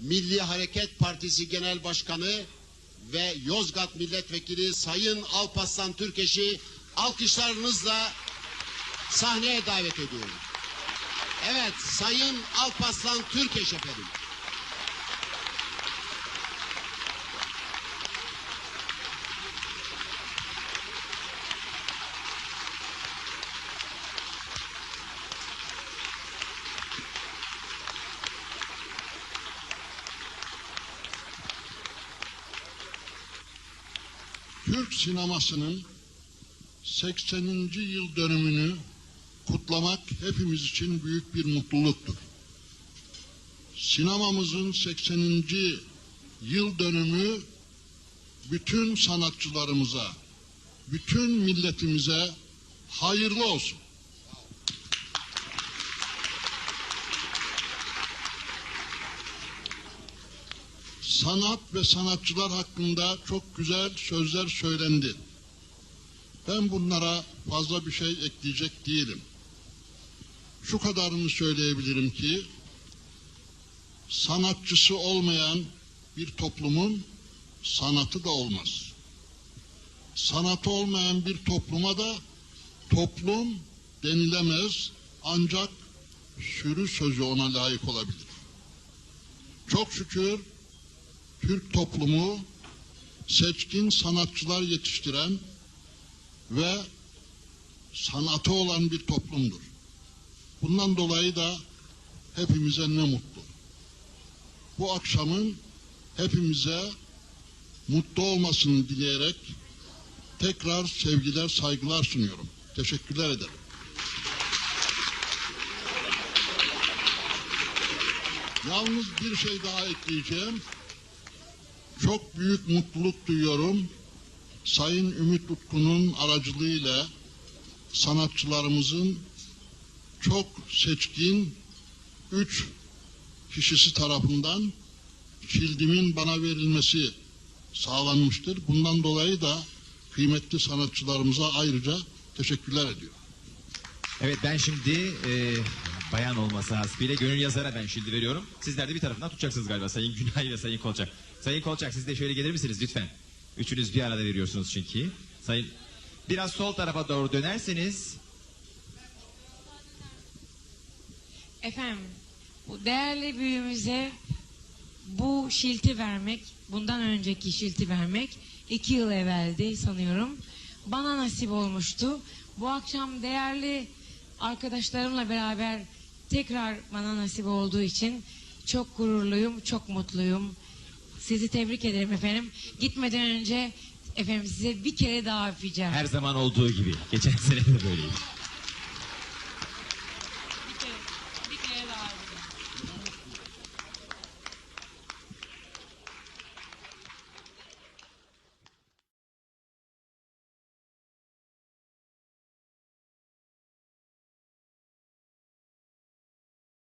Milli Hareket Partisi Genel Başkanı ve Yozgat Milletvekili Sayın Alparslan Türkeş'i alkışlarınızla sahneye davet ediyorum. Evet, Sayın Alparslan Türkeş efendim. Türk sinemasının 80. yıl dönümünü kutlamak hepimiz için büyük bir mutluluktur. Sinemamızın 80. yıl dönümü bütün sanatçılarımıza, bütün milletimize hayırlı olsun. Sanat ve sanatçılar hakkında çok güzel sözler söylendi. Ben bunlara fazla bir şey ekleyecek değilim. Şu kadarını söyleyebilirim ki sanatçısı olmayan bir toplumun sanatı da olmaz. Sanatı olmayan bir topluma da toplum denilemez ancak sürü sözü ona layık olabilir. Çok şükür Türk toplumu seçkin sanatçılar yetiştiren ve sanatı olan bir toplumdur. Bundan dolayı da hepimize ne mutlu. Bu akşamın hepimize mutlu olmasını dileyerek tekrar sevgiler, saygılar sunuyorum. Teşekkürler ederim. Yalnız bir şey daha ekleyeceğim. Çok büyük mutluluk duyuyorum. Sayın Ümit Utku'nun aracılığıyla sanatçılarımızın çok seçkin üç kişisi tarafından şildimin bana verilmesi sağlanmıştır. Bundan dolayı da kıymetli sanatçılarımıza ayrıca teşekkürler ediyorum. Evet ben şimdi e, bayan olması hasbiyle gönül yazara ben şimdi veriyorum. Sizler de bir tarafından tutacaksınız galiba Sayın Günay ve Sayın Kolçak. Sayın Kolçak siz de şöyle gelir misiniz lütfen? Üçünüz bir arada veriyorsunuz çünkü. Sayın biraz sol tarafa doğru dönerseniz Efendim, bu değerli büyüğümüze bu şilti vermek, bundan önceki şilti vermek iki yıl evveldi sanıyorum. Bana nasip olmuştu. Bu akşam değerli arkadaşlarımla beraber tekrar bana nasip olduğu için çok gururluyum, çok mutluyum. Sizi tebrik ederim efendim. Gitmeden önce efendim size bir kere daha öpeceğim. her zaman olduğu gibi. Geçen sene de böyleydi.